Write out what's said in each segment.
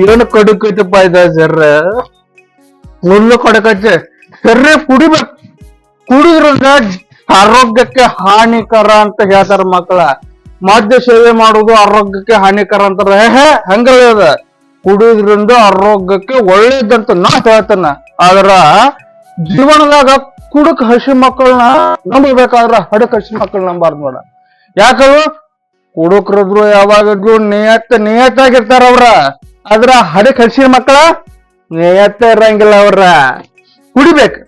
ಏನು ಕಡುಕೈತಪ್ಪ ಇದ ಜರ್ರ. ಹುಲ್ಲು ಕಡಕೈತೆ ಸರ್ರೆ ಕುಡಿಬೇಕು ಕುಡಿದ್ರಿಂದ ಆರೋಗ್ಯಕ್ಕೆ ಹಾನಿಕರ ಅಂತ ಹೇಳ್ತಾರ ಮಕ್ಕಳ ಮದ್ಯ ಸೇವೆ ಮಾಡುದು ಆರೋಗ್ಯಕ್ಕೆ ಹಾನಿಕರ ಅಂತಾರ. ಹೇ ಹಂಗಲ್ಲ ಅದ. ಕುಡಿದ್ರಿಂದ ಆರೋಗ್ಯಕ್ಕೆ ಒಳ್ಳೇದಂತ ನಾ ಹೇಳ್ತಾನ. ಆದ್ರ, ಜೀವನದಾಗ ಕುಡುಕ್ ಹಸಿ ಮಕ್ಕಳನ್ನ ನಂಬಬೇಕಾದ್ರ ಹಡಕ್ ಹಸಿ ಮಕ್ಕಳು ನಂಬಾರ್ದು ನೋಡ. ಯಾಕಂದ್ರೆ ಕುಡುಕ್ರದ್ರು ಯಾವಾಗದ್ರು ನಿಯತ್ ನಿಯತ್ತಾಗಿರ್ತಾರ ಅವ್ರ ಆದ್ರ ಹಡೆ ಕಳ್ಸಿರ ಮಕ್ಕಳ ಎತ್ತ ಇರಂಗಿಲ್ಲ ಅವ್ರ. ಕುಡಿಬೇಕು.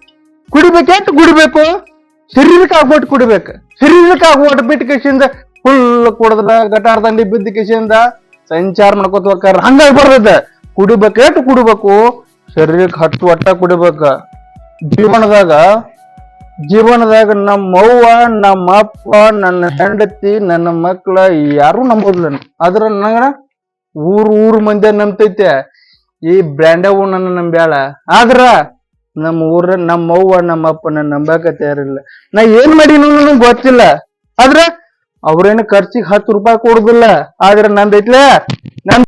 ಕುಡಿಬೇಕಂತ ಕುಡಿಬೇಕು? ಶರೀರಕ್ಕೆ ಆಗ್ಬಿಟ್ಟು ಕುಡಿಬೇಕು. ಶರೀರಕ್ಕೆ ಆಗ್ಬಿಟ್ಟು ಬಿಟ್ಟು ಕಿಶಿಂದ ಫುಲ್ ಕುಡದ್ರ ಗಟಾರ ದಂಡಿ ಬಿದ್ದ ಕಿಶಿಂದ ಸಂಚಾರ ಮಾಡ್ಕೋತ ಹೋಗ್ತಾರ ಹಂಗಾಗಿ ಬರ್ತದ. ಕುಡಿಬೇಕೇಟ್ ಕುಡಿಬೇಕು? ಶರೀರಕ್ಕೆ ಹತ್ತು ಒಟ್ಟ ಕುಡಿಬೇಕು. ಜೀವನದಾಗ ಜೀವನದಾಗ ನಮ್ಮ ಅವ್ವ, ನಮ್ಮ ಅಪ್ಪ, ನನ್ನ ಹೆಂಡತಿ, ನನ್ನ ಮಕ್ಕಳ ಯಾರು ನಂಬೋದಿಲ್ಲ. ಆದ್ರೆ ಆದ್ರ ನಂಗ ಊರ್ ಊರ್ ಮಂದಿ ನಂಬ್ತೈತೆ. ಈ ಬ್ರ್ಯಾಂಡವು ನನ್ನ ನಂಬ್ಯಾಳ. ಆದ್ರ ನಮ್ಮ ಊರ ನಮ್ಮ ಅವ್ವ, ನಮ್ಮ ಅಪ್ಪನ ನಂಬಕ ತಯಾರಿಲ್ಲ. ನಾ ಏನ್ ಮಾಡೀನಿ ನನಗೆ ಗೊತ್ತಿಲ್ಲ. ಆದ್ರ ಅವ್ರೇನು ಖರ್ಚಿಗೆ ಹತ್ತು ರೂಪಾಯಿ ಕೊಡುದಿಲ್ಲ. ಆದ್ರೆ ನಂದೈತ್ಲೆ ನನ್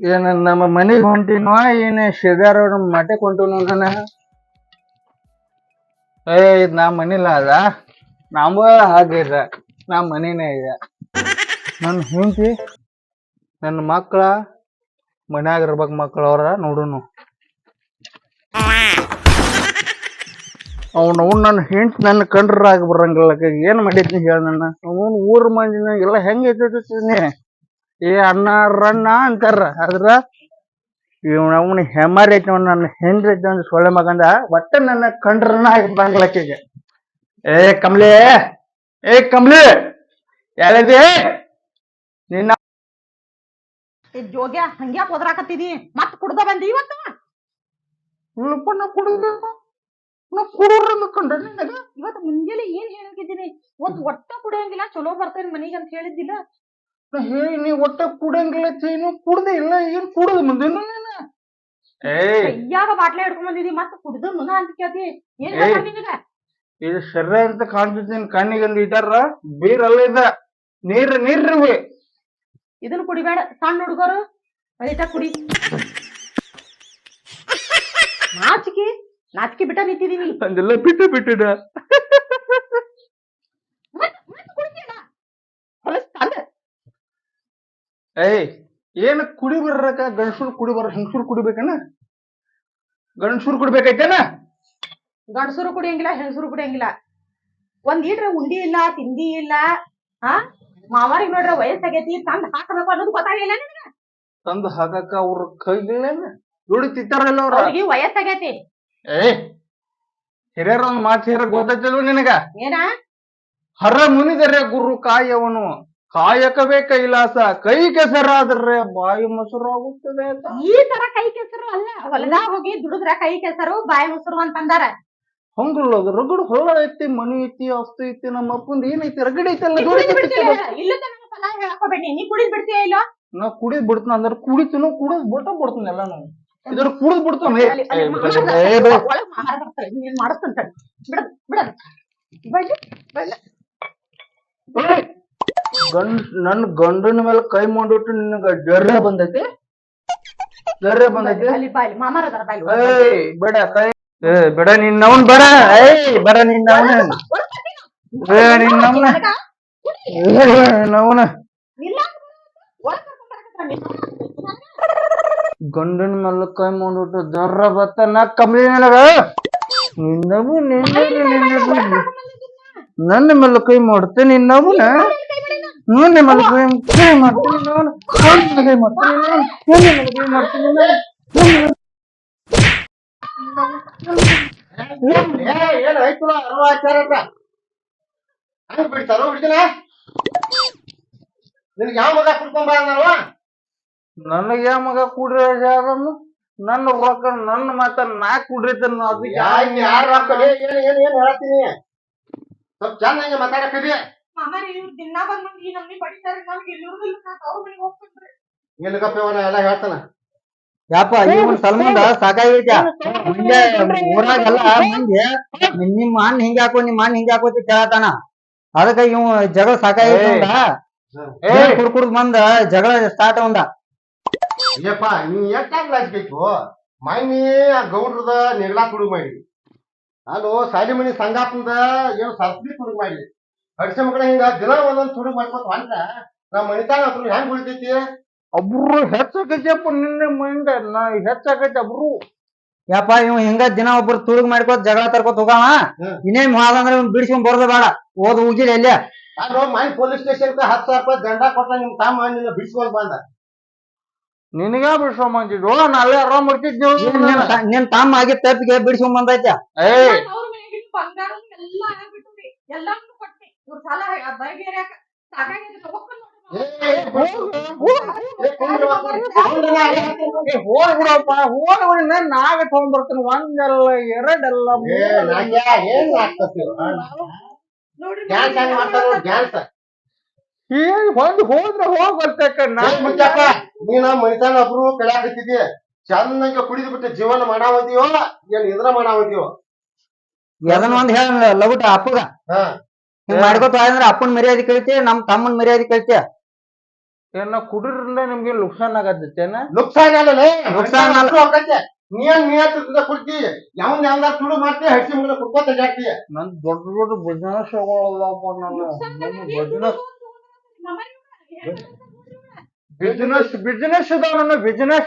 ಏನ ನಮ್ಮ ಮನೆಗೆ ಹೊಂಟಿನೋ, ಏನ ಶೇಗಾರ ಮಠಕ್ಕೆ ಹೊಂಟಿನೋ ನಾನು ಏ, ಇದ್ ನಾ ಮನಿಲ್ಲ ಅದ ನಮ್ಗ ಹಾಗಿರ ನಾ ಮನಿನೇ ಇದೆ. ನನ್ನ ಹೆಂಡತಿ ನನ್ನ ಮಕ್ಕಳ ಮನ್ಯಾಗ ಇರ್ಬೇಕು ಮಕ್ಕಳು ಅವ್ರ ನೋಡುನು. ಅವ್ನು ಅವ್ನು ನನ್ನ ಹೆಂಡತಿ ನನ್ನ ಕಂಡ್ರಾಗಿ ಬರಂಗಿಲ್ಲ ಏನ್ ಮಾಡೈತಿ ಹೇಳ ನನ್ನ? ಅವನು ಊರ ಮಂದಿನ ಎಲ್ಲ ಹೆಂಗೆ ಐತೈತಿ ಏ ಅಣ್ಣ ರಣ್ಣ ಅಂತಾರ. ಆದ್ರ ಇವನ, ಅವನು ಹೆಮ್ಮಾರಿ ಐತಿ ಅವ್ನು ನನ್ನ ಹೆಂಡ್ರಿ ಐತಿ ಒಂದು ಸೊಳ್ಳೆ ಮಗಂದ. ಒಟ್ಟ ನನ್ನ ಕಂಡ್ರನ ಆಗಿ ಬರಂಗಿಲ್ಲ ಏ ಕಮಲೇ, ಏ ಕಮ್ಲಿ ಯಾರದಿ ನಿನ್ನ ಏ ಜೋಗ್ಯ ಹಂಗ್ಯಾಕ್ ಒದರಾಕತ್ತಿದಿ ಮತ್ ಕುಡ್ದ ಬಂದಿ ಇವತ್ತ? ಇಲ್ಲಪ್ಪ ನಾ ನಿನಗ? ಇವತ್ ಮುಂಜಾನೆ ಏನ್ ಹೇಳಿದ್ದೀನಿ ಒಂದ್ ಒಟ್ಟ ಕುಡಿಯಂಗಿಲ್ಲ ಚಲೋ ಬರ್ತೇನೆ ಮನಿಗೆ ಅಂತ ಹೇಳಿದ್ದಿಲ್ಲ? ನಾ ಹೇಳಿ ನೀ ಒಟ್ಟ ಕುಡಿಯಂಗಿಲ್ಲ ಚೈನು ಕುಡ್ದೆ ಇಲ್ಲ ಏನ್ ಕುಡದ ಮುಂದೆ ನೀನ ಏಯ್! ಕೈಯಾಗ ಬಾಟ್ಲೆ ಹಿಡ್ಕೊಂಡ್ ಬಂದಿದಿ ಮತ್ ಕುಡ್ದ ಮುನ ಅಂತ ಕೇಳ್ತಿ? ಏನ್ ಏಯ್. ನಿನಗ? ಇದು ಶರ್ರ ಅಂತ ಕಾಣ್ತೈತಿ ನಿನ್ ಕಣ್ಣಿಗೆ ಒಂದು ಇಟ್ಟಾರ ಬೀರ್ ಅಲ್ಲ ಇದ. ನೀರ್ ನೀರ್ರಿ ಇದನ್ನ ಕುಡಿಬೇಡ ಸಣ್ಣ ಹುಡುಗರು ಅದೈತ ಕುಡಿ. ನಾಚಿಕೆ ನಾಚಿಕೆ ಬಿಟ್ಟ ನಿಂತಿದೀನಿ ಅಂದೆಲ್ಲ ಬಿಟ್ಟು ಬಿಟ್ಟಿಡ ಏಯ್ ಏನ್ ಕುಡಿ ಬರ್ರಕ ಗಂಡಸರು ಕುಡಿ ಬರ ಹೆಂಗಸೂರ್ ಕುಡಿಬೇಕನ ಗಂಡಸರು ಕುಡಿಬೇಕೈತೇನ ಗಂಡಸರು ಕುಡಿಯಂಗಿಲ್ಲ ಹೆಂಗಸೂರು ಕುಡಿಯಂಗಿಲ್ಲ. ಒಂದ್ ಈಟ್ರೆ ಉಂಡಿ ಇಲ್ಲ ತಿಂಡಿ ಇಲ್ಲ ಹಾ ಮಾವಾರಿಗೆ ನೋಡ್ರ ವಯಸ್ಸಾಗೈತಿ ತಂದ್ ಹಾಕಬೇಕು ಅನ್ನೋದು ಗೊತ್ತಾಗಿಲ್ಲ ನಿನಗ? ತಂದ್ ಹಾಕಕ್ಕ ಅವ್ರ ಕೈಲಿಲ್ಲ ದುಡಿ ತಿಂತಾರಲ್ಲ ಅವ್ರ? ಅವ್ರಿಗೆ ವಯಸ್ಸಾಗೈತಿ. ಏ ಹಿರಿಯರ ಒಂದ್ ಮಾತು ಹಿರಿಯ ಗೊತ್ತೈತಲ್ಲ ನಿನಗ? ಏನ? ಹರ ಮುನಿದರೆ ಗುರು ಕಾಯವನು ಕಾಯಕವೇ ಕೈಲಾಸ ಕೈ ಕೆಸರಾದ್ರೆ ಬಾಯಿ ಮೊಸರು ಆಗುತ್ತದೆ ಈ ತರ ಕೈ ಕೆಸರು ಅಲ್ಲ ಹೊಲದಾಗ ಹೋಗಿ ದುಡಿದ್ರ ಕೈ ಕೆಸರು ಬಾಯಿ ಮೊಸರು ಅಂತಂದಾರ. ಹಂಗಲ್ಲ ಅದು? ರಗಡ್ ಹೊಲ ಐತಿ ಮನಿ ಐತಿ ಆಸ್ತಿ ಐತಿ ನಮ್ಮ ಅಪ್ಪಂದ ಏನೈತಿ ರಗಡ್ ಐತಿ ಅಲ್ಲ ಹೇಳಕೋಬೇಡಿ ನೀ ಕುಡಿದ್ ಬಿಡ್ತಾನ ಅಂದ್ರೆ ಕುಡಿತನು ಕುಡಿದ್ ಬಿಟ್ಟ ಬಿಡ್ತಾನ ಎಲ್ಲ ನಾವು ಇದ್ರ ಕುಡಿದ್ ಬಿಡ್ತಾನ ನೀನ್ ಗಂಡ್ ನನ್ ಗಂಡನ ಮೇಲೆ ಕೈ ಮಾಡಿಬಿಟ್ಟು ನಿನಗ ಜರ್ರೆ ಬಂದೈತಿ? ಜರ್ರೆ ಬಂದೈತಿ? ಬೇಡ ಕೈ ಏ ಬೇಡ ನಿನ್ನವನ್ ಬೇಡ ಏಯ್ ಬೇಡ ನಿನ್ನ ಏ ನಿನ್ನವನ ನವನ ಗಂಡನ ಮೇಲೆ ಕೈ ಮಾಡ್ಬಿಟ್ಟು ದರ್ರ ಬತ್ತ ನಾ ಕಮ್ಮಿ ನನಗ ನಿನ್ನವು ನಿನ್ನ ನಿನ್ನ ನನ್ನ ಮೇಲೆ ಕೈ ಮಾಡುತ್ತೆ ನಿನ್ನವನ ನನ್ನ ಮೇಲೆ ಕೈ ಕೈ ಮಾಡ್ತೀನಿ ನಾನು ನನ್ನ ಕೈ ಮಾಡ್ತೀನಿ ನಾನು ನನ್ನ ಮೇಲೆ ಕೈ ಮಾಡ್ತೀನಿ ನಾನು ಏನು ಐತಲ್ಲ ಅರವಾಚಾರಕ್ಕ ಹಂಗ ಬಿಡ್ತಾರೋ ಬಿಡ್ತೀನ ನಿನಗೆ ಯಾವ ಮಗ ಕುಡ್ಕೊಂಡ್ ಬರನಲ್ವ ನನಗೆ ಯಾವ ಮಗ ಕುಡ್ರಿ ಯಾರನ್ನು? ನನ್ನ ರೊಕ್ಕ ನನ್ನ ಮಾತ ನಾ ಕುಡ್ರಿತನ ಅದಕ್ಕೆ ಯಾಕೆ ಯಾರ ಏನು ಏನು ಏನು ಹೇಳ್ತೀನಿ ಸ್ವಲ್ಪ ಚೆನ್ನಾಗಿ ಮಾಮಾರ ಇವ್ರು ದಿನ ಬಂದ್ ಬಂದ್ ಈ ನಮ್ನಿ ಬಡಿತಾರೆ ನಮ್ಗೆ ಇಲ್ಲಿರೋದಿಲ್ಲ ನಾನ್ ಅವ್ರ ಮನೆಗೆ ಹೋಗ್ತೀನಿ ನಿಲ್ಗಪ್ಪವನ ಎಲ್ಲ ಹೇಳ್ತಾನ. ಯಪ್ಪ ಇವನ್ ಸಲ್ಮಂದ ಸಾಕಾಗೈತ ಮುಂದೆ ಊರಾಗೆಲ್ಲ ಮಂದಿ ನಿಮ್ ಅಣ್ಣ ಹಿಂಗ ಹಾಕೋ ನಿಮ್ ಅಣ್ಣ ಹಿಂಗ ಹಾಕೋತಿ ಕೇಳತಾನ ಅದಕ್ಕ ಇವ್ ಜಗಳ ಸಾಕಾಗೈತ ಏ ಕುಡ್ ಕುಡ್ದ್ ಬಂದ ಜಗಳ ಸ್ಟಾರ್ಟ್ ಅವಂದ ಅಯ್ಯಪ್ಪ ನೀ ಎಷ್ಟಾಗ ಲಾಜ್ಬೇಕು ಮೈನಿ ಆ ಗೌಡ್ರದ ನೆಗ್ಲಾ ತುಡುಗ್ ಮಾಡಿ ನಾನು ಸಾಲಿ ಮನಿ ಸಂಗಾಪದ ಏನು ಸಸ್ಬಿ ತುಡುಗ್ ಮಾಡಿ ಹಡ್ಸ ಮಕ್ಕಳ ಹಿಂಗ ದಿನ ಒಂದೊಂದ್ ತುಡುಗ್ ಮಾಡ್ಕೊತ ಹೊಂಟ ನಮ್ಮ ಮನಿತಾನ ಅದ್ರ ಹೆಂಗ್ ಉಳಿತೈತಿ? ಒಬ್ರು ಹೆಚ್ಚಾಕೈತಪ್ಪ ನಿನ್ನೆ ಮೈಂಡ್ ನಾ ಹೆಚ್ಚಾಕೈತಿ ಒಬ್ರು ಯಪ್ಪ ಇವ್ ಹಿಂಗ ದಿನ ಒಬ್ರು ತುಳುಗ್ ಮಾಡ್ಕೋತ ಜಗಳ ತರ್ಕೋತ ಹೋಗಾವ. ಇನ್ನೇನ್ ಹೋದಂದ್ರ ಇವ್ನ್ ಬಿಡಿಸ್ಕೊಂಡ್ ಬರೋದ ಬೇಡ. ಓದ್ ಹೋಗಿಲ್ಲ ಎಲ್ಲೇ? ನಾನು ಪೊಲೀಸ್ ಸ್ಟೇಷನ್ ಹತ್ತು ಸಾವಿರ ರೂಪಾಯಿ ದಂಡ ಕೊಟ್ಟ ನಿಮ್ ತಮ್ಮ ನಿನ್ನ ಬಿಡಿಸ್ಕೊಂಡ್ ಬಂದ. ನಿನಗ ಬಿಡ್ಸ್ಕೊಂಡ್ ಬಂದಿದ್ವು ನಾ ಅಲ್ಲೇ ಆರಾಮ್ ಇರ್ತಿದ್ವು ಏನ್ ನಿನ್ ತಮ್ಮ ಆಗಿ ತಪ್ಪಿಗೆ ಬಿಡಿಸ್ಕೊಂಡ್ ಬಂದೈತೆ? ಏ. ಬಂಗಾರ ಎಲ್ಲ ಆಗ್ಬಿಟ್ಟು ಎಲ್ಲಾನು ಕೊಟ್ಟಿ ಇವ್ರ ಸಾಲ ಬಗೆಹರಿಯಾಕ ಸಾಕಾಗೈತಿ ತಗೊಂಡ್ ಹೋಗ್. ಬಿಡಪ್ಪ. ಹೋಗ್ ಬಿಡಿ. ನಾನ್ ನಾಗ ತಗೊಂಡ್ ಬರ್ತೀನಿ. ಒಂದಲ್ಲ ಎರಡಲ್ಲ ಏನ್ ಹೊಂದ್ ಹೋದ್ರೆ ಹೋಗ್ ಬರ್ತಕ್ಕ ನಾನ್ ಮುಚ್ಚಪ್ಪ. ನೀನ ಮನಿತಾನ ಒಬ್ರು ಕಳ್ಯಾಕತ್ತಿದ್ಯ ಚಂದಂಗ ಕುಡಿದು ಬಿಟ್ಟು ಜೀವನ ಮಾಡಾವದಿಯೋ? ಏನ್ ಇದ್ರ ಮಾಡಾವದಿಯೋ? ಅದನ್ನ ಒಂದ್ ಹೇಳ ಲಗುಟ ಅಪ್ಪಗ. ಹಾ. ಹಿಂಗ್ ಮಾಡ್ಕೋತ ಅಂದ್ರೆ ಅಪ್ಪನ್ ಮರ್ಯಾದೆ ಕಳಿತಿ ನಮ್ ತಮ್ಮನ್ ಮರ್ಯಾದೆ ಕಳಿತಿ. ಏನ ಕುಡಿದ್ರಿಂದ ನಿಮ್ಗೆ ನುಕ್ಸಾನ್ ಆಗತ್ತೇನ ನುಕ್ಸಾನ್ ಆಗಲ್ಲ? ನುಕ್ಸಾನ್ ನೀನ್ ನಿಯತ್ತಿಂದ ಕುಡ್ತಿ. ಯಾವನ್ ಯಾವ್ದಾರ ತುಳು ಮಾಡ್ತಿ ಹಸಿ ಮುಗಿದ ಕುಡ್ಕೋತ ಜಾಸ್ತಿ. ನನ್ ದೊಡ್ಡ ದೊಡ್ಡ ಬಿಸ್ನೆಸ್ ನಾನು. ಬಿಸ್ನೆಸ್ ಬಿಸ್ನೆಸ್ ಬಿಸ್ನೆಸ್ ಇದಾವ ನನ್ನ ಬಿಸ್ನೆಸ್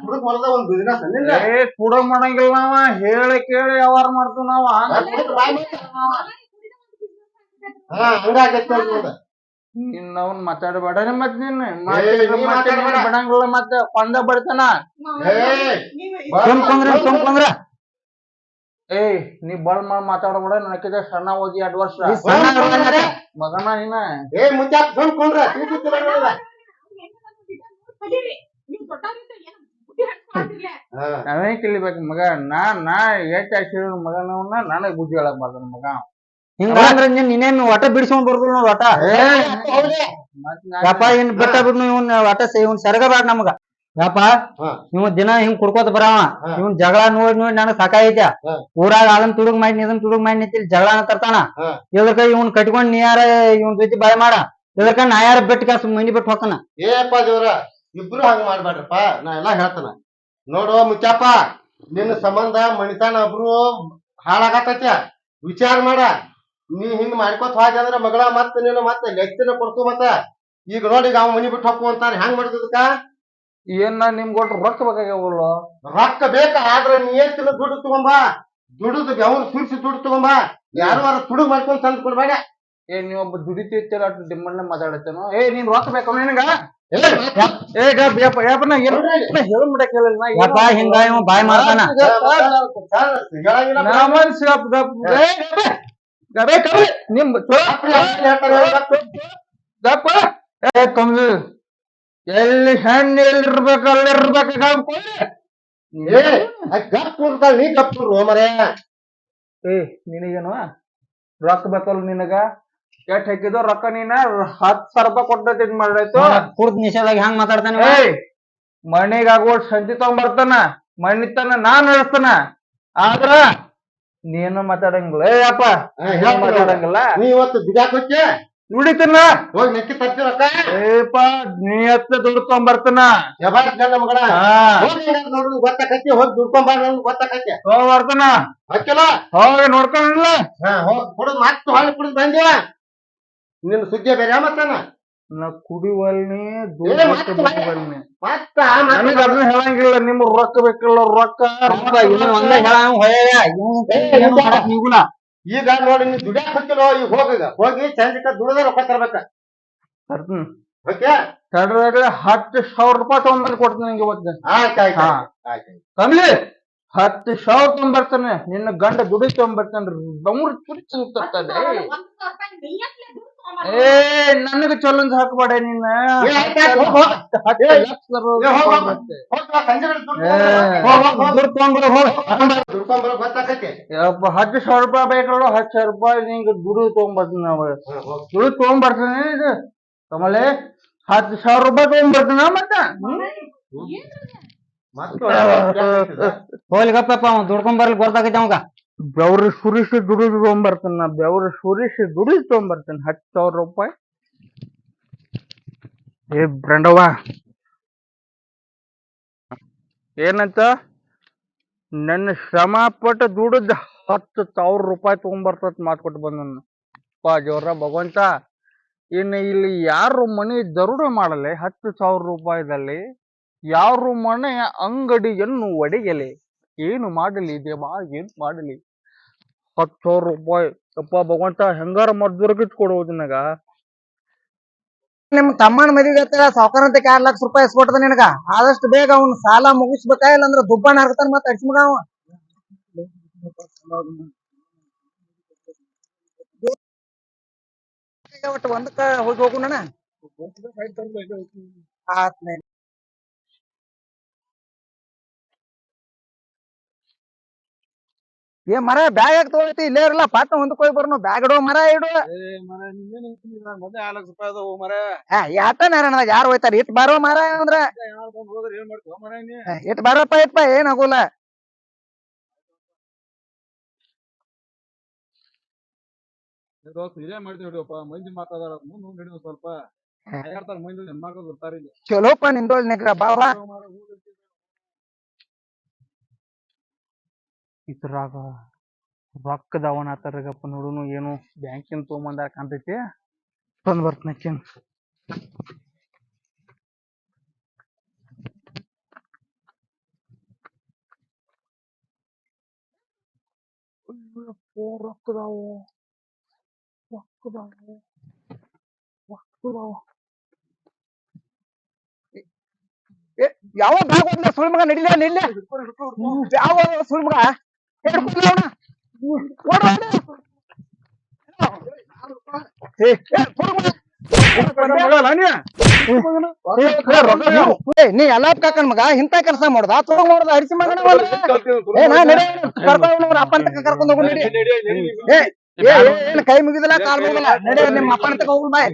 ತುಡುಗ್ ಮಾಡ್ದ ಒಂದ್ ಬಿಸ್ನೆಸ್ ನಿನ್ನ ಏ ಕೂಡ ಮಾಡಂಗಿಲ್ಲ ನಾವ. ಹೇಳಿ ಕೇಳಿ ವ್ಯವಹಾರ ಮಾಡ್ತೀವಿ ನಾವ. ಹಾ ಹಂಗಾಗತ್ತೆ ನೋಡ ಇನ್ನ ಅವ್ನ್ ಮಾತಾಡಬೇಡ ಮತ್ ನೀನ್ ನೀ ಮಾತಾಡ್ಬೇಡ. ಬಿಡಂಗಿಲ್ಲ ಮತ್ತೆ ಕೊಂದ ಬಡ್ತಾನ? ಸುಮ್ ಕುಂದ್ರ ಸುಮ್ ಕುಂದ್ರ. ಏ ನೀ ಬಳ್ ಮಾಡ್ ಮಾತಾಡಬೇಡ. ನನಕಿದ ಸಣ್ಣ ಓದಿ ಎರಡ್ ವರ್ಷ. ಮಗನ ನೀನ ಏ ಕಲಿಬೇಕು ಮಗ? ನಾ ನಾ ಎಷ್ಟ್ ಹಾಕಿದ್ರು ಮಗನವನ್ನ. ನನಗ್ ಬುದ್ಧಿ ಹೇಳಕ್ ಬಾರ್ದ ಮಗ. ಹಿಂಗಂದ್ರ ನೀನ್ ಇನ್ನೇನ್ ಒಟ ಬಿಡಿಸ್ಕೊಂಡ್ ಬರ್ದಿಲ್ಲ ನೋಡ್ ಒಟ ಯಪ್ಪ ಇನ್ ಬಿಟ್ಟ ಬಿಡ್ನು ಇವನ್ ಒಟ ಸರಗ ಸರಗಬೇಡ ನಮಗ. ಯಪ್ಪ. ಇವ್ ದಿನ ಹಿಂಗ್ ಕುಡ್ಕೋತ ಬರವ ಇವನ್ ಇವ್ನ್ ಜಗಳ ನೋಡಿ ನೋಡಿ ನನಗ್ ಸಾಕಾಗೈತೆ. ಊರಾಗ ಅದನ್ ತುಡುಗ್ ಮಾಡಿ ಇದನ್ ತುಡುಗ್ ಮಾಡಿ ನಿಂತಿಲ್ ಜಗಳ ತರ್ತಾನ. ಇದ್ರಕ ಇವನ್ ಕಟ್ಕೊಂಡ್ ನೀ ಯಾರ ಇವನ್ ಜೊತೆ ಬಾಯ್ ಮಾಡ. ಇದ್ರಕ ನಾ ಯಾರ ಬಿಟ್ಟು ಕಾಸು ಮನಿ ಬಿಟ್ಟು ಹೋಗ್ತಾನ ಏಪ್ಪ ದೇವ್ರ ಇಬ್ರು ಹಂಗ ಮಾಡ್ಬೇಡ್ರಪ್ಪ ನಾ ಎಲ್ಲಾ ಹೇಳ್ತಾನ. ನೋಡು ಮುಚ್ಚಪ್ಪ ನಿನ್ನ ಸಂಬಂಧ ಮಣಿತಾನ ಒಬ್ರು ಹಾಳಾಗತ್ತ ವಿಚಾರ ಮಾಡ. ನೀ ಹಿಂಗ್ ಮಾಡ್ಕೊತ ಹೋದ ಅಂದ್ರ ಮಗಳ ಮತ್ತ ನೀನು ಮತ್ತೆ ಲೆಕ್ತಿನ ಕೊಡ್ತು ಮತ್ತ ಈಗ ನೋಡಿ ಈಗ ಅವ್ ಮನಿ ಬಿಟ್ಟು ಹೋಗು ಅಂತಾನೆ ಹೆಂಗ್ ಮಾಡಿದಕ್ಕ ಏನ್ ನಾ ನಿಮ್ಗ್ ರೊಕ್ಕ ಬೇಕಾಗ್ಯಾವಲ್ಲ ರೊಕ್ಕ ಬೇಕ ಆದ್ರ ನೀ ಏನ್ ತಿನ್ನ ದುಡ್ಡು ತಗೊಂಬ ದುಡ್ದು ಅವ್ರು ಸುರಿಸಿ ದುಡ್ಡು ತಗೊಂಬ ಯಾರು ತುಡುಗ್ ಮಾಡ್ಕೊಂಡ್ ತಂದ್ ಕೊಡ್ಬೇಡ ಏ ನೀವೊಬ್ಬ ದುಡಿತಿರ್ತೀರ ಅಷ್ಟು ಡಿಮ್ಮಣ್ಣ ಮಾತಾಡತ್ತೇನೋ ಏ ನೀನ್ ರೊಕ್ಕ ಬೇಕ ನಿನಗ ಹಿಂಗ ಬಾಯ್ ಮಾಡ್ತಾನ ಏ ಗಬೆ ಕಬೆ ನಿಮ್. ಗಪ್ಪ. ಏ ಎಲ್ಲಿ ಹೆಣ್ಣು ಅಲ್ಲಿ ಇರ್ಬೇಕು ಏ ಗಪ್ ಕೂರ್ತಾಳ ನೀ ಗಪ್ ಮರೇ ಏ ನಿನಗೇನು? ರೊಕ್ಕ ಬೇಕಲ್ಲ ನಿನಗ? ಎಷ್ಟ್ ಹಾಕಿದೋ ರೊಕ್ಕ ನೀನ? ಹತ್ ಸಾವಿರ ರೂಪಾಯಿ ಕೊಟ್ಟೈತಿ ಇದ್ ಮಾಡಾಯ್ತು ಕುಡ್ದ್ ನಿಷೇಧಾಗ ಹೆಂಗ್ ಮಾತಾಡ್ತಾನ ಮಣಿಗ್ ಆಗೋ ಸಂಜೆ ತಗೊಂಬರ್ತಾನ ಮಣ್ಣಿ ತನ ನಾನ್ ನಡೆಸ್ತಾನ. ಆದ್ರ ನೀನು ಮಾತಾಡಂಗಿಲ್ಲ. ಏ ಅಪ್ಪ ನೀನ್ ಮಾತಾಡಂಗಿಲ್ಲ. ನೀ ಇವತ್ತು ದುಡ್ಯಾಕ್ ನುಡಿತನ ಹೋಗಿ ನೆಕ್ಕಿ ತರ್ತಿ ರೊಕ್ಕ ಏಪ ನೀ ಹತ್ತ ದುಡ್ಕೊಂಡ್ ಹೋಗಿ ಏನಾದ್ರು ನೋಡುದು ಗೊತ್ತಾಕತ್ತಿ ಹೋಗಿ ದುಡ್ಕೊಂಡ್ ಬಾ ಅನ್ನೋದು ಗೊತ್ತಾಕೈತಿ ತಗೊಂಬರ್ತಾನ ಹಾಕಿಲ್ಲ ಹೋಗಿ ನೋಡ್ಕೊಂಡಿಲ್ಲ ಹಾ ಹೋಗಿ ಕುಡಿದ್ ಮತ್ತೆ ಹೊಳ್ಳಿ ಕುಡಿದ್ ಬಂದಿವ ನಿನ್ನ ಸುದ್ದಿ ಬೇರೆ ಮತ್ತಾನ ನಾ ಕುಡಿವಲ್ನೇ ನನಗ ಅದನ್ನ ಹೇಳಂಗಿಲ್ಲ ನಿಮ್ ರೊಕ್ಕ ಬೇಕಲ್ಲ ರೊಕ್ಕ ಯಪ್ಪ, ಇವ್ನ್ ಒಂದ ಹೇಳ ಹೊಯ್ಯ ಇವ್ನ್ ಏನ್ ಮಾಡಕ್ ನಿಗುಲ ಈಗ ನೋಡಿ ನೀ ದುಡಿಯ ಹೋಗ್ತಿರೋ ಈಗ ಹೋಗ ಹೋಗಿ ಸಂಜೆಕ ದುಡಿದ ರೊಕ್ಕ ತರ್ಬೇಕ ತರ್ತೀನಿ ಓಕೆ ತಡ್ರಾಗ ಹತ್ತು ಸಾವಿರ ರೂಪಾಯಿ ತಗೊಂಡ್ಬಂದು ಕೊಡ್ತೀನಿ ನಿಂಗೆ ಇವತ್ತು ಹಾ. ಆಯ್ತು ಕಮ್ಲಿ ಹತ್ತು ಸಾವಿರ ತಗೊಂಡ್ಬರ್ತಾನೆ ನಿನ್ನ ಗಂಡ ದುಡಿ ತಗೊಂಡ್ಬರ್ತಾನೆ ಬೆಂಗ್ಳೂರ್ ಚುರಿ ತರ್ತದೆ ತರ್ತಾನೆ ದುಡ್ಡು ಏ. ಹೋಗ್ ಹೋಗ್. ಹಾಕಬೇಡ ಯಪ್ಪ ಹತ್ತು ಸಾವಿರ ರೂಪಾಯಿ ಬೇಕಲ್ಲ ಹತ್ತು ಸಾವಿರ ರೂಪಾಯಿ ನಿಂಗ ದುಡ್ಡು ತಗೊಂಡ್ಬರ್ತೀನಿ ನಾವು. ದುಡ್ಡು. ತಗೊಂಡ್ಬರ್ತೀನಿ ಇದು. ಕಮಲೆ ಹತ್ತು ಸಾವಿರ ರೂಪಾಯಿ ತಗೊಂಡ್ಬರ್ತೀನ ಮತ್ತೆ. ಅವ ದುಡ್ಕೊಂಡ್ ಬರ್ಲಿಕ್ಕೆ ಗೊತ್ತಾಗೈತೆ ಅವಂಗ ಬೆವ್ರ ಸುರಿಸಿ ದುಡಿದು ತೊಗೊಂಬರ್ತೀನಿ, ನಾ ಬೆವ್ರ ಸುರಿಸಿ ದುಡಿದು ತೊಗೊಂಬರ್ತೀನಿ, ಹತ್ತು ಸಾವಿರ ರೂಪಾಯಿ. ಏ ಬ್ರಂಡವ್ವ. ಏನಂತ? ನನ್ನ ಶ್ರಮ ಪಟ್ಟು ದುಡಿದ ಹತ್ತು ಸಾವಿರ ರೂಪಾಯಿ ತೊಗೊಂಬರ್ತದ ಮಾತು ಕೊಟ್ಟು ಬಂದ ಪಾ ಜೋರ ಭಗವಂತ, ಇನ್ನು ಇಲ್ಲಿ ಯಾರು ಮನೆ ದರೋಡೆ ಮಾಡಲಿ? ಹತ್ತು ಸಾವಿರ ರೂಪಾಯಿದಲ್ಲಿ ಯಾರು ಮನೆ ಅಂಗಡಿಯನ್ನು ಒಡೆಯಲಿ? ಏನು ಮಾಡಲಿ ದೇವ, ಏನು ಮಾಡಲಿ? ಹತ್ತು ಸಾವಿರ ರೂಪಾಯಿ ಯಪ್ಪ ಭಗವಂತ ಹೆಂಗಾರ ಮದ್ದೂರ್ಗಿಟ್ ಕೊಡುವುದು ನನಗ ನಿಮ್ ತಮ್ಮನ ಮದುವೆ ಸಾವುಕಾರ ಅಂತ ಆರ್ ಲಕ್ಷ ರೂಪಾಯಿ ಇಸ್ಕೊಟ್ಟದ ನಿನಗ? ಆದಷ್ಟು ಬೇಗ ಅವ್ನ ಸಾಲ ಮುಗಿಸ್ಬೇಕಾ ಇಲ್ಲಾಂದ್ರ ದುಬ್ಬಣ್ಣ ಹಾಕ್ತಾನ ಮತ್ತ ಅಡ್ಸ್ಮಗ ಅವ. ಒಟ್ಟು ಒಂದಕ್ಕ ಹೋಗಿ ಹೋಗುಣ ಏ ಮರ ಬ್ಯಾಗ್ ಯಾಕೆ ತಗೊಳ್ತಿ ಇಲ್ಲೇ ಇರಲ್ಲ ಪಾತ್ರ ಹೊಂದ್ಕೊಯ್ ಬರ್ನು ಬ್ಯಾಗ್ ಇಡೋ ಮರ ಇಡು. ಏ, ಯಾಟ ನಾರಾಯಣ ಯಾರು ಹೋಯ್ತಾರ ಇಟ್ ಬಾರೋ ಮರ ಅಂದ್ರ. ಇಟ್ ಬಾರಪ್ಪ ಇಟ್ಪ ಏನ್ ಆಗೋಲ್ಲ. ಚಲೋಪ್ಪ ಮಾಡ್ತೀವಿ ಹಿಡಿಯಪ್ಪ ಇದ್ರಾಗ ರೊಕ್ಕದವನ ತರಗಪ್ಪ ನೋಡುನು ಏನು ಬ್ಯಾಂಕಿನ ತೊಗೊಂಬಂದಾರ ಕಾಣ್ತೈತಿ. ತಂದ್ ಬರ್ತನಕ್ಕೇನ್ ರೊಕ್ಕದಾವು. ರೊಕ್ಕದಾವು. ರೊಕ್ಕದಾವು. ಯಾವ ಬ್ಯಾಗ್ ಹೋಗ್ಲ ಸುಳ್ ಮಗ? ನಡಿಲ ನಿಲ್ಲ ಯಾವ ಸುಳ್ ಮಗ? ನೀ ಎಲ್ಲ ಕಾಕನ್ ಮಗ ಇಂತ ಕೆಲಸ ಮಾಡ್ದ? ತೊಗೊಂಡ್ ಮಾಡುದ ಅರಿಸಿ ಮಗನ ನಾ ನಡಿ ಕರ್ಕೊಂಡು ಹೋಗು ಏನ್ ಕೈ ಮುಗಿದಿಲ್ಲ ಕಾಲ್ ಮುಗಿದಿಲ್ಲ? ನಡೆ ನಿಮ್ಮ ಅಪ್ಪನ ತಕ ಹೋಗು ಬಾಯ್.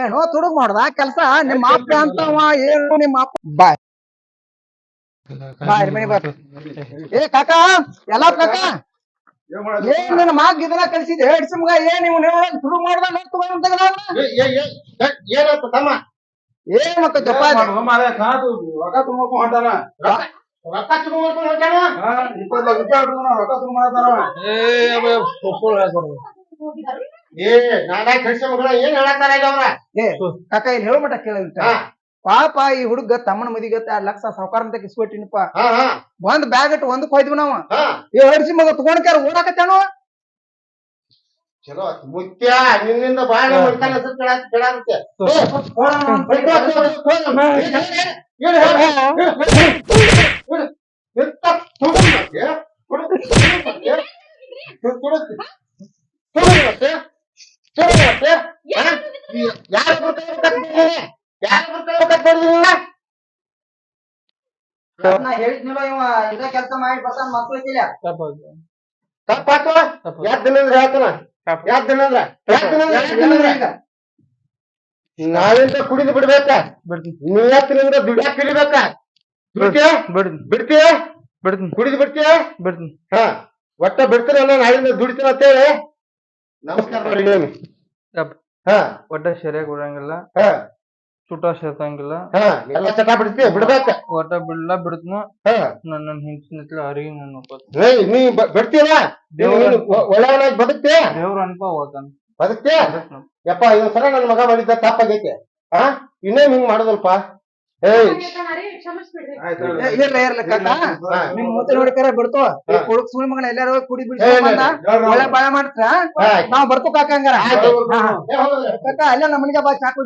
ಏನೋ ತುಡುಗ್ ಮಾಡ್ದ? ಕೆಲಸ? ನಿಮ್ಮ ಅಪ್ಪ ಅಂತವ ಏನು ನಿಮ್ಮ ಅಪ್ಪ? ಬಾಯ್. ಏ ಕಾಕ ಎಲ್ಲ ಕಾಕ? ಏನ್ ನಿನ್ನ ಮಾಗ್ ಇದನ್ನ ಕಳ್ಸಿದ್ದೆ? ಹಿಡ್ಸಿ ಮಗ ಏನ್ ನೀವು ನೋಡೋದು ಶುರು ಮಾಡ್ದ. ಏನಾಯ್ತು ತಮ್ಮ? ಏನ್ ಮಕ್ಕ ಜಪ್ಪ ಏ ನಾಡಾ ಕಳಿಸ ಮಗಳ? ಏನ್ ಹೇಳಕ್ಕಾರ ಅವ್ರ ಏ ಕಾಕ ಇಲ್ಲಿ ಹೇಳೋ ಮಟ್ಟ ಕೇಳ ಹಾ. ಪಾಪ ಈ ಹುಡುಗ ತಮ್ಮನ ಮದಿಗತ್ತ ಎರಡ್ ಲಕ್ಷ ಸಾವುಕಾರ ಅಂತ ಕಿಸ್ಕೊಟ್ಟಿನಪ್ಪ ಹಾ ಹಾ ಒಂದ್ ಬ್ಯಾಗ್ ಇಟ್ಟು ಒಂದಕ್ ಹೋಯ್ದ್ವಿ ನಾವ ಹಾ ಏ ಹಡ್ಸಿ ಮಗ ತಗೊಂಡ್ಕ್ಯಾರ ಓಡಾಕತ್ತಾನೋ ಚಲೋ. ಮುತ್ಯ ನಿನ್ನಿಂದ ಬಾಳ ಮಾಡ್ತಾನ ನಾ ಹೇಳಿದ್ನಲ್ಲ ಇವ ಇದ ಕೆಲಸ ಮಾಡಿ ಬರ್ತಾನ ಮಕ್ಳಿಗಿಲ್ಲ ತಪ್ಪಾತು ಯಾಕ್ ದಿನಂದ್ರ ಹೇಳ್ತಾನ? ಯಾಕ್ ದಿನಂದ್ರ? ಯಾಕ್ ದಿನಂದ್ರ? ನಾವಿಂದ ಕುಡಿದು ಬಿಡ್ಬೇಕ? ನಿಯತ್ತಿನಿಂದ ದುಡ್ಯಾಕ್ ಕಲಿಬೇಕ ಬಿಡ್ತೀಯ? ಬಿಡ್ತೀನಿ. ಬಿಡ್ತೀಯ? ಬಿಡ್ತೀನಿ. ಕುಡಿದು ಬಿಡ್ತೀಯ? ಬಿಡ್ತೀನಿ. ಹಾ. ಒಟ್ಟ ಬಿಡ್ತೀರ ನಾಳಿಂದ ದುಡಿತೀರ ಅಂತೇಳಿ ನಮಸ್ಕಾರ. ನೋಡಿ ಹಾ. ಒಟ್ಟ ಸರಿಯಾಗಿ ಬಿಡಂಗಿಲ್ಲ ಹಾ. ಸುಟ ಸೇರ್ಸಂಗಿಲ್ಲ. ಹಾ ಎಲ್ಲ ಚಟ ಬಿಡ್ತಿ ಬಿಡ್ಬೇಕ. ಒಟ್ಟ ಬಿಡ್ಲ ಬಿಡ್ತೀನಿ ಹಾ. ನನ್ನ ಹಿಂಸಿನ ಅರಿವಿ ನನ್ನ ಏಯ್ ನೀ ಬ- ಬಿಡ್ತೀಯಲ್ಲ? ನೀನು- ನೀನು ಒ- ಒಳ್ಳೆಯವನಾಗಿ ಬದುಕ್ತೀಯ? ದೇವ್ರ ಬದುಕ್ತೀಯ? ಯಪ್ಪ ಸಲ ನನ್ನ ಮಗ ಮಾಡಿದ್ದ ತಪ್ಪಾಗೈತೆ ಹಾ ಇನ್ನೇನ್ ಹಿಂಗ್ ಮಾಡೋದಲ್ಪ? ಏಯ್. ಕ್ಷಮಿಸ್ಬಿಡ್ರಿ. ಏ, ಇರ್ಲಿ ಇರ್ಲಿ ಕಾಕ. ಹಾ. ನಿಮ್ ಮುತ್ತೆ ನೋಡಿಕರ ಬಿಡ್ತು. ಹಾ. ಕುಡುಕ್ ಸುಳಿ ಮಗನ ಎಲ್ಲಾರು ಹೋಗಿ ಕುಡಿ ಏ, ಒಳ್ಳೆ ಬಾಳ ಹಾ. ನಾವ್ ಬರ್ತು ಕಾಕ ಹಂಗಾರ. ಆಯ್ತು. ಹಾ. ಏ, ಹೋಗು. ಕಾಕ ಅಲ್ಲ ನಮ್ಮ ಮನೆಗೆ ಬಾ ಚಾಕು